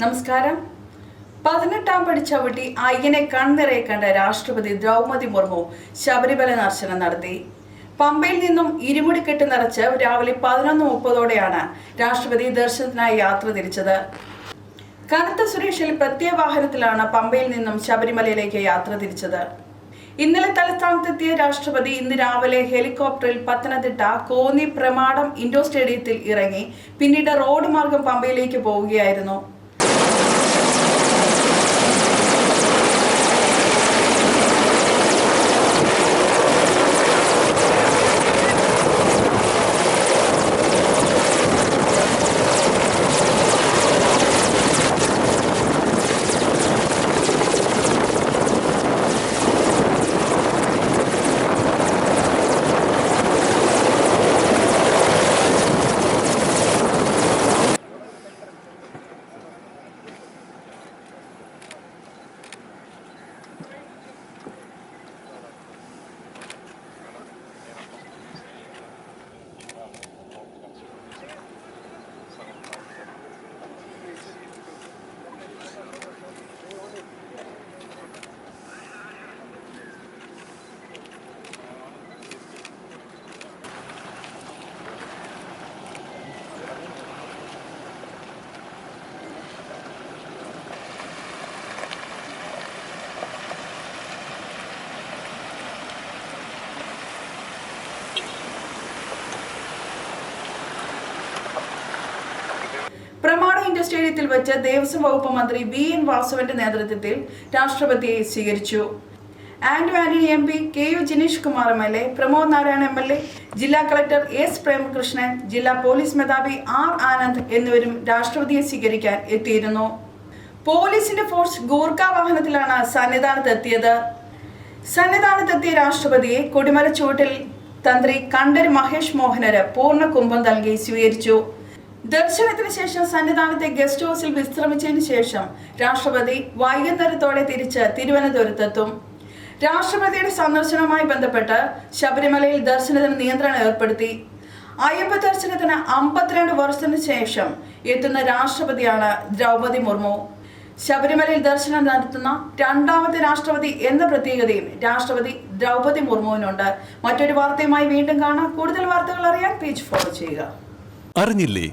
നമസ്കാരം. പതിനെട്ടാം പടി ചവിട്ടി അയ്യനെ കണ്ണിറയെ കണ്ട രാഷ്ട്രപതി ദ്രൗപതി മുർമു ശബരിമല ദർശനം നടത്തി. പമ്പയിൽ നിന്നും ഇരുമുടിക്കെട്ട് നിറച്ച് രാവിലെ പതിനൊന്ന് മുപ്പതോടെയാണ് രാഷ്ട്രപതി ദർശനത്തിനായി യാത്ര തിരിച്ചത്. കനത്ത സുരക്ഷയിൽ പ്രത്യേക വാഹനത്തിലാണ് പമ്പയിൽ നിന്നും ശബരിമലയിലേക്ക് യാത്ര തിരിച്ചത്. ഇന്നലെ തലസ്ഥാനത്തെത്തിയ രാഷ്ട്രപതി ഇന്ന് രാവിലെ ഹെലികോപ്റ്ററിൽ പത്തനംതിട്ട കോന്നി പ്രമാടം ഇൻഡോർ സ്റ്റേഡിയത്തിൽ ഇറങ്ങി പിന്നീട് റോഡ് മാർഗം പമ്പയിലേക്ക് പോവുകയായിരുന്നു. പ്രമാണ ഇൻഡോർ സ്റ്റേഡിയത്തിൽ വെച്ച് ദേവസ്വം വകുപ്പ് മന്ത്രി വി എൻ വാസുവിന്റെ നേതൃത്വത്തിൽ രാഷ്ട്രപതിയെ സ്വീകരിച്ചു. Anto Antony M P K U Jineesh Kumar M L A Pramod Narayana M L A ജില്ലാ കളക്ടർ എസ് പ്രേമകൃഷ്ണൻ ജില്ലാ പോലീസ് മേധാവി ആർ ആനന്ദ് എന്നിവരും രാഷ്ട്രപതിയെ സ്വീകരിക്കാൻ എത്തിയിരുന്നു. പോലീസിന്റെ ഫോഴ്സ് ഗൂർഖ വാഹനത്തിലാണ് സന്നിധാനത്തെത്തിയത് സന്നിധാനത്തെത്തിയ രാഷ്ട്രപതിയെ കൊടിമല ചുവട്ടിൽ തന്ത്രി കണ്ടർ മഹേഷ് മോഹനര് പൂർണ കുംഭം നൽകി സ്വീകരിച്ചു. ദർശനത്തിന് ശേഷം സന്നിധാനത്തെ ഗസ്റ്റ് ഹൗസിൽ വിശ്രമിച്ചതിന് ശേഷം രാഷ്ട്രപതി വൈകുന്നേരത്തോടെ തിരിച്ച് തിരുവനന്തപുരത്തെത്തും. രാഷ്ട്രപതിയുടെ സന്ദർശനവുമായി ബന്ധപ്പെട്ട് ശബരിമലയിൽ ദർശനത്തിന് നിയന്ത്രണം ഏർപ്പെടുത്തി. അയ്യപ്പ ദർശനത്തിന് അമ്പത്തിരണ്ട് വർഷത്തിന് ശേഷം എത്തുന്ന രാഷ്ട്രപതിയാണ് ദ്രൗപതി മുർമു. ശബരിമലയിൽ ദർശനം നടത്തുന്ന രണ്ടാമത്തെ രാഷ്ട്രപതി എന്ന പ്രത്യേകതയും രാഷ്ട്രപതി ദ്രൗപതി മുർമുവിനുണ്ട്. മറ്റൊരു വാർത്തയുമായി വീണ്ടും കാണാം. കൂടുതൽ വാർത്തകൾ അറിയാൻ പേജ് ഫോളോ ചെയ്യുക. അറിഞ്ഞില്ലേ?